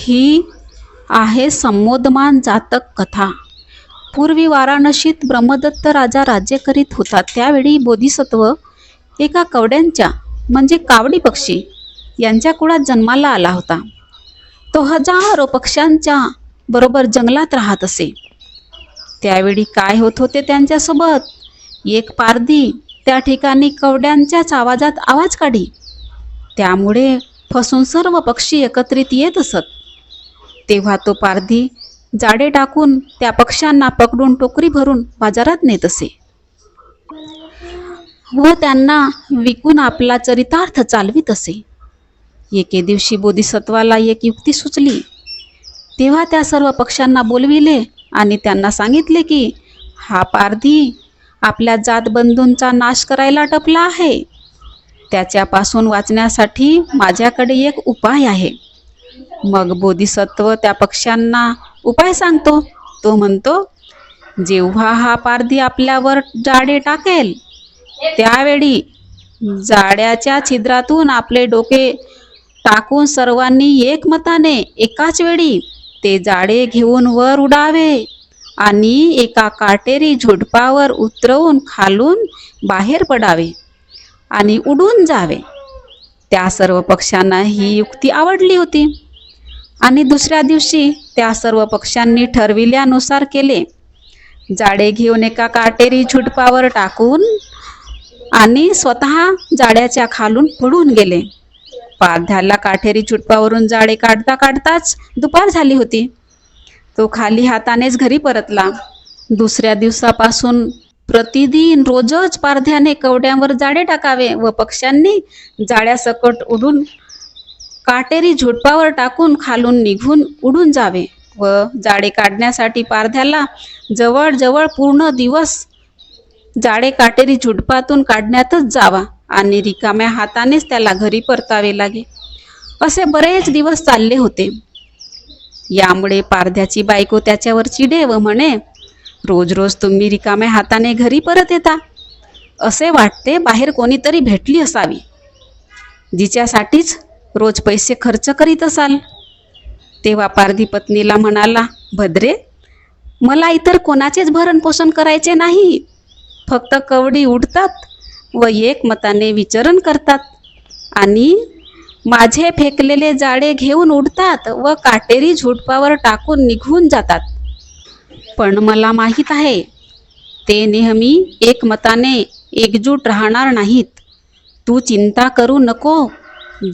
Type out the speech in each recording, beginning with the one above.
ही आहे संबोधमान जातक कथा. पूर्वी वाराणसीत ब्रह्मदत्त राजा राज्य करीत होता. त्यावेळी बोधिसत्व एका कवड्यांच्या म्हणजे कावडी पक्षी यांच्या कुळात जन्माला आला होता. तो हजारो पक्ष्यांच्या बरोबर जंगलात राहत असे. त्यावेळी काय होत होते त्यांच्यासोबत? एक पारधी त्या ठिकाणी कवड्यांच्याच आवाजात आवाज काढी. त्यामुळे फसून सर्व पक्षी एकत्रित येत असत. तेव्हा तो पारधी जाडे टाकून त्या पक्ष्यांना पकडून टोकरी भरून बाजारात नेत असे. व त्यांना विकून आपला चरितार्थ चालवित असे. एके दिवशी बोधिसत्वाला एक युक्ती सुचली. तेव्हा त्या सर्व पक्ष्यांना बोलविले आणि त्यांना सांगितले की हा पारधी आपल्या जातबंधूंचा नाश करायला टपला आहे. त्याच्यापासून वाचण्यासाठी माझ्याकडे एक उपाय आहे. मग बोधिसत्व त्या पक्ष्यांना उपाय सांगतो. तो म्हणतो जेव्हा हा पारधी आपल्यावर जाडे टाकेल त्यावेळी जाड्याच्या छिद्रातून आपले डोके टाकून सर्वांनी एकमताने एकाच वेळी ते जाडे घेऊन वर उडावे आणि एका काटेरी झुडपावर उतरवून खालून बाहेर पडावे आणि उडून जावे. त्या सर्व पक्षांना ही युक्ती आवडली होती. आणि दुसऱ्या दिवशी त्या सर्व पक्षांनी ठरविल्यानुसार केले. जाडे घेऊन एका काटेरी झुडपावर टाकून आणि स्वतः जाड्याच्या खालून पडून गेले. पाध्याला काठेरी चुटपावरून जाडे काढता काढताच दुपार झाली होती. तो खाली हातानेच घरी परतला. दुसऱ्या दिवसापासून प्रतिदिन रोजच पारध्याने कवड्यांवर जाडे टाकावे व पक्ष्यांनी जाड्यासकट उडून काटेरी झुडपावर टाकून खालून निघून उडून जावे व जाडे काढण्यासाठी पारध्याला जवळजवळ पूर्ण दिवस जाडे काटेरी झुडपातून काढण्यातच जावा आणि रिकाम्या हातानेच त्याला घरी परतावे लागे. असे बरेच दिवस चालले होते. यामुळे पारध्याची बायको त्याच्यावर चिडे व म्हणे रोज रोज तुम्ही रिकाम्या हाताने घरी परत येता. असे वाटते बाहेर कोणीतरी भेटली असावी. जिच्यासाठीच रोज पैसे खर्च करीत असाल. तेव्हा पारधी पत्नीला म्हणाला भद्रे मला इतर कोणाचेच भरण पोषण करायचे नाही. फक्त कवडी उडतात व एकमताने विचरण करतात. आणि माझे फेकलेले जाळे घेऊन उडतात व काटेरी झुडपावर टाकून निघून जातात. पण मला माहीत आहे. ते नेहमी एकमताने एकजूट राहणार नाहीत. तू चिंता करू नको.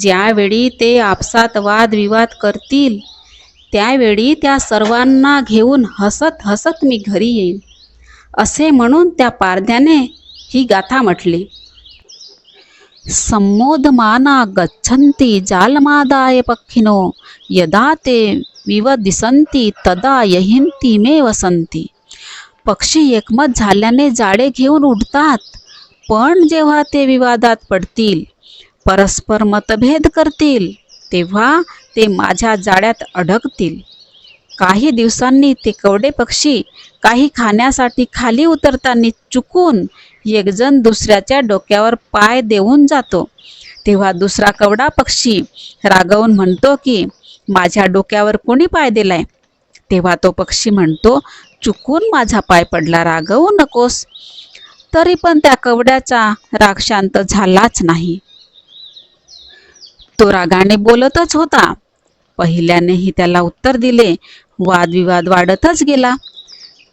ज्यावेळी ते आपसात वादविवाद करतील त्यावेळी त्या सर्वांना घेऊन हसत हसत मी घरी येईन. असे म्हणून त्या पारध्याने ही गाथा म्हटली. संमोदमाना गच्छन्ति जालमादाय पक्षिनो। यदा ते विवदिसन्ति तदा यहिंती मे वसंती पक्षी एकमत झाल्याने जाळे घेऊन उडतात पण जेव्हा ते विवादात पडतील परस्पर मतभेद करतील तेव्हा ते माझ्या जाळ्यात अडकतील. काही दिवसांनी ते कवडे पक्षी काही खाण्यासाठी खाली उतरताना चुकून एकजण दुसऱ्याच्या डोक्यावर पाय देऊन जातो. तेव्हा दुसरा कवडा पक्षी रागवून म्हणतो की माझ्या डोक्यावर कोणी पाय दिलाय? तेव्हा तो पक्षी म्हणतो चुकून माझा पाय पडला रागवू नकोस. तरी पण त्या कवड्याचा राग शांत झालाच नाही. तो रागाने बोलतच होता. पहिल्यानेही त्याला उत्तर दिले वादविवाद वाढतच गेला.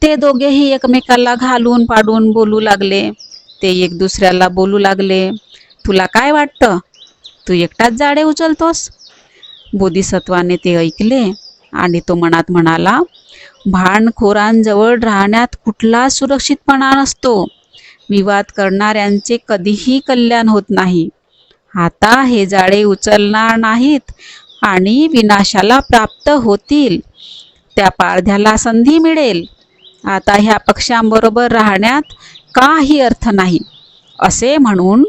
ते दोघेही एकमेकाला घालून पाडून बोलू लागले. ते एक दुसऱ्याला बोलू लागले. तुला काय वाटतं? तू एकटाच जाडे उचलतोस? बोधिसत्वाने ते ऐकले आणि तो मनात म्हणाला भांडखोरांजवळ राहण्यात कुठला सुरक्षितपणा नसतो. विवाद करणाऱ्यांचे कधीही कल्याण होत नाही. आता हे जाळे उचलणार नाहीत आणि विनाशाला प्राप्त होतील. त्या पारध्याला संधी मिळेल. आता ह्या पक्षांबरोबर राहण्यात काही अर्थ नाही. असे म्हणून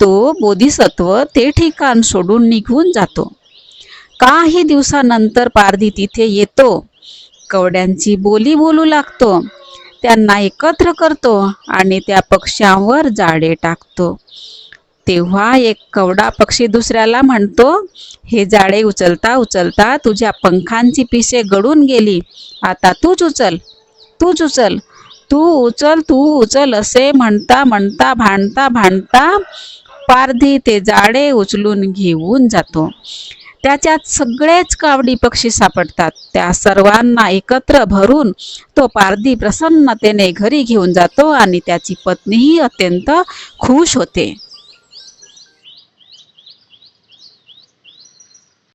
तो बोधिसत्व ते ठिकाण सोडून निघून जातो. काही दिवसानंतर पारधी तिथे येतो. कवड्यांची बोली बोलू लागतो. त्यांना एकत्र करतो आणि त्या पक्ष्यांवर जाळे टाकतो. तेव्हा एक कवडा पक्षी दुसऱ्याला म्हणतो हे जाळे उचलता उचलता तुझ्या पंखांची पिसे गळून गेली. आता तूच उचल तूच उचल तू उचल तू उचल असे म्हणता म्हणता भांडता भांडता पारधी ते जाळे उचलून घेऊन जातो. त्याच्यात सगळेच कावडी पक्षी सापडतात. त्या सर्वांना एकत्र भरून तो पारधी प्रसन्नतेने घरी घेऊन जातो आणि त्याची पत्नीही अत्यंत खुश होते.